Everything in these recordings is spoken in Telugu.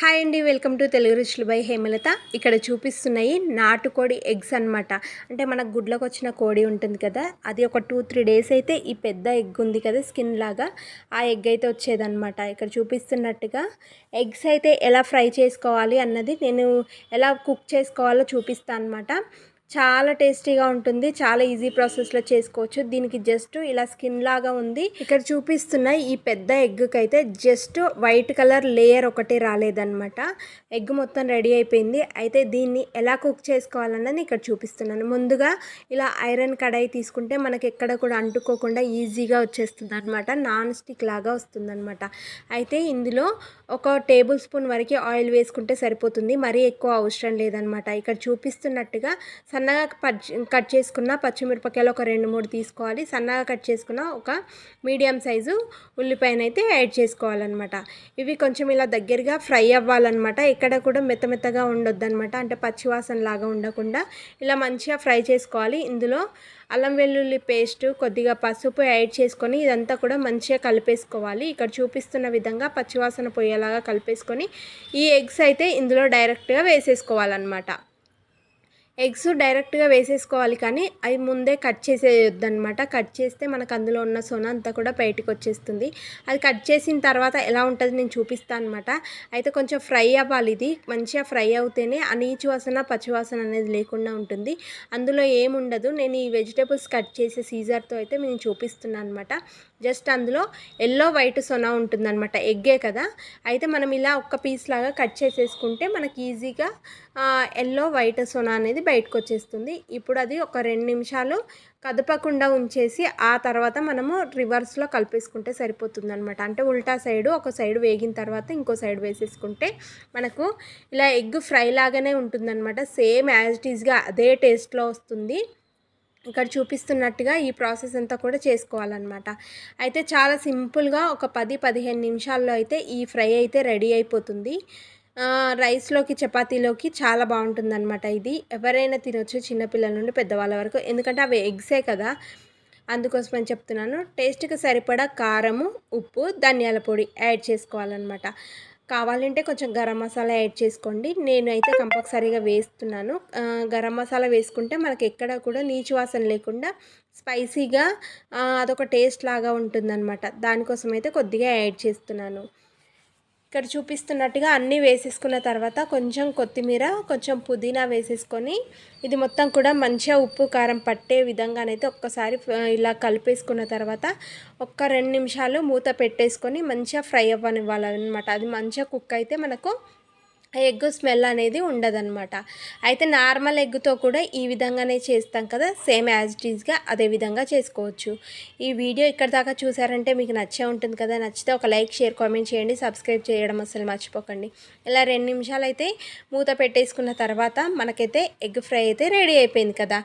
హాయ్ అండి వెల్కమ్ టు తెలుగు రుచులు బై హేమలత. ఇక్కడ చూపిస్తున్నాయి నాటుకోడి ఎగ్స్ అన్నమాట. అంటే మనకు గుడ్లకు వచ్చిన కోడి ఉంటుంది కదా అది ఒక టూ త్రీ డేస్ అయితే ఈ పెద్ద ఎగ్ ఉంది కదా స్కిన్ లాగా ఆ ఎగ్ అయితే వచ్చేదన్నమాట. ఇక్కడ చూపిస్తున్నట్టుగా ఎగ్స్ అయితే ఎలా ఫ్రై చేసుకోవాలి అన్నది నేను ఎలా కుక్ చేసుకోవాలో చూపిస్తాను అనమాట చాలా టేస్టీగా ఉంటుంది. చాలా ఈజీ ప్రాసెస్లో చేసుకోవచ్చు. దీనికి జస్ట్ ఇలా స్కిన్ లాగా ఉంది. ఇక్కడ చూపిస్తున్న ఈ పెద్ద ఎగ్కి అయితే జస్ట్ వైట్ కలర్ లేయర్ ఒకటి రాలేదన్నమాట. ఎగ్ మొత్తం రెడీ అయిపోయింది. అయితే దీన్ని ఎలా కుక్ చేసుకోవాలన్నది ఇక్కడ చూపిస్తున్నాను. ముందుగా ఇలా ఐరన్ కడాయి తీసుకుంటే మనకి ఎక్కడ కూడా అంటుకోకుండా ఈజీగా వచ్చేస్తుంది అనమాట నాన్ స్టిక్ లాగా వస్తుందన్నమాట. అయితే ఇందులో ఒక టేబుల్ స్పూన్ వరకు ఆయిల్ వేసుకుంటే సరిపోతుంది. మరీ ఎక్కువ అవసరం లేదనమాట ఇక్కడ చూపిస్తున్నట్టుగా సన్నగా కట్ చేసుకున్న పచ్చిమిరపకాయలు ఒక రెండు మూడు తీసుకోవాలి. సన్నగా కట్ చేసుకున్న ఒక మీడియం సైజు ఉల్లిపాయను అయితే యాడ్ చేసుకోవాలన్నమాట. ఇవి కొంచెం ఇలా దగ్గరగా ఫ్రై అవ్వాలన్నమాట. ఎక్కడ కూడా మెత్త మెత్తగా ఉండొద్దన్నమాట. అంటే పచ్చివాసన లాగా ఉండకుండా ఇలా మంచిగా ఫ్రై చేసుకోవాలి. ఇందులో అల్లం వెల్లుల్లి పేస్ట్ కొద్దిగా పసుపు యాడ్ చేసుకొని ఇదంతా కూడా మంచిగా కలిపేసుకోవాలి. ఇక్కడ చూపిస్తున్న విధంగా పచ్చివాసన పోయేలాగా కలిపేసుకొని ఈ ఎగ్స్ అయితే ఇందులో డైరెక్ట్గా వేసేసుకోవాలన్నమాట. ఎగ్స్ డైరెక్ట్గా వేసేసుకోవాలి కానీ అవి ముందే కట్ చేసేయొద్దనమాట కట్ చేస్తే మనకు అందులో ఉన్న సొన అంతా కూడా బయటకు వచ్చేస్తుంది అది కట్ చేసిన తర్వాత ఎలా ఉంటుంది నేను చూపిస్తాను అనమాట అయితే కొంచెం ఫ్రై అవ్వాలి ఇది. మంచిగా ఫ్రై అవుతేనే ఆ నీచు వాసన పచ్చివాసన అనేది లేకుండా ఉంటుంది. అందులో ఏముండదు. నేను ఈ వెజిటేబుల్స్ కట్ చేసే సీజర్తో అయితే నేను చూపిస్తున్నాను అనమాట జస్ట్ అందులో ఎల్లో వైట్ సొన ఉంటుందన్నమాట. ఎగ్గే కదా. అయితే మనం ఇలా ఒక్క పీస్ లాగా కట్ చేసేసుకుంటే మనకి ఈజీగా ఎల్లో వైట్ సొన అనేది బయటకు వచ్చేస్తుంది ఇప్పుడు అది ఒక రెండు నిమిషాలు కదపకుండా ఉంచేసి ఆ తర్వాత మనము రివర్స్లో కలిపేసుకుంటే సరిపోతుంది అనమాట అంటే ఉల్టా సైడు ఒక సైడ్ వేగిన తర్వాత ఇంకో సైడ్ వేసేసుకుంటే మనకు ఇలా ఎగ్ ఫ్రై లాగానే ఉంటుందన్నమాట. సేమ్ యాజ్ ఇట్ ఈస్గా అదే టేస్ట్లో వస్తుంది. ఇక్కడ చూపిస్తున్నట్టుగా ఈ ప్రాసెస్ అంతా కూడా చేసుకోవాలన్నమాట. అయితే చాలా సింపుల్గా ఒక పది పదిహేను నిమిషాల్లో అయితే ఈ ఫ్రై అయితే రెడీ అయిపోతుంది. రైస్లోకి చపాతీలోకి చాలా బాగుంటుందన్నమాట ఇది. ఎవరైనా తినొచ్చు చిన్నపిల్లల నుండి పెద్దవాళ్ళ వరకు. ఎందుకంటే అవి ఎగ్సే కదా. అందుకోసమని చెప్తున్నాను. టేస్ట్కి సరిపడా కారము ఉప్పు ధనియాల పొడి యాడ్ చేసుకోవాలన్నమాట. కావాలంటే కొంచెం గరం మసాలా యాడ్ చేసుకోండి. నేనైతే కంపల్సరీగా వేస్తున్నాను. గరం మసాలా వేసుకుంటే మనకి ఎక్కడ కూడా నీచు వాసన లేకుండా స్పైసీగా అదొక టేస్ట్ లాగా ఉంటుందన్నమాట. దానికోసం అయితే కొద్దిగా యాడ్ చేస్తున్నాను. ఇక్కడ చూపిస్తున్నట్టుగా అన్నీ వేసేసుకున్న తర్వాత కొంచెం కొత్తిమీర కొంచెం పుదీనా వేసేసుకొని ఇది మొత్తం కూడా మంచిగా ఉప్పు కారం పట్టే విధంగానైతే ఒక్కసారి ఇలా కలిపేసుకున్న తర్వాత ఒక్క రెండు నిమిషాలు మూత పెట్టేసుకొని మంచిగా ఫ్రై అవ్వనివ్వాలన్నమాట. అది మంచిగా కుక్ అయితే మనకు ఎగ్ స్మెల్ అనేది ఉండదన్నమాట. అయితే నార్మల్ ఎగ్తో కూడా ఈ విధంగానే చేస్తాం కదా సేమ్ యాజ్ ఇట్ ఈజ్గా అదే విధంగా చేసుకోవచ్చు. ఈ వీడియో ఇక్కడ దాకా చూసారంటే మీకు నచ్చే ఉంటుంది కదా నచ్చితే ఒక లైక్ షేర్ కామెంట్ చేయండి సబ్స్క్రైబ్ చేయడం అసలు మర్చిపోకండి. ఇలా రెండు నిమిషాలు అయితే మూత పెట్టేసుకున్న తర్వాత మనకైతే ఎగ్ ఫ్రై అయితే రెడీ అయిపోయింది కదా.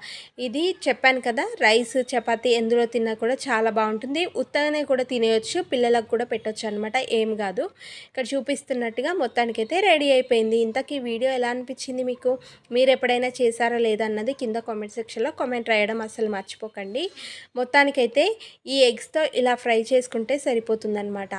ఇది చెప్పాను కదా రైస్ చపాతి ఎందులో తిన్నా కూడా చాలా బాగుంటుంది. ఉత్తగానే కూడా తినేయచ్చు పిల్లలకు కూడా పెట్టొచ్చు అనమాట ఏం కాదు. ఇక్కడ చూపిస్తున్నట్టుగా మొత్తానికైతే రెడీ అయిపోయింది. అయిపోయింది. ఇంతకీ వీడియో ఎలా అనిపించింది మీకు? మీరు ఎప్పుడైనా చేశారా లేదా అన్నది కింద కామెంట్ సెక్షన్లో కామెంట్ రాయడం అసలు మర్చిపోకండి. మొత్తానికైతే ఈ ఎగ్స్తో ఇలా ఫ్రై చేసుకుంటే సరిపోతుందన్నమాట.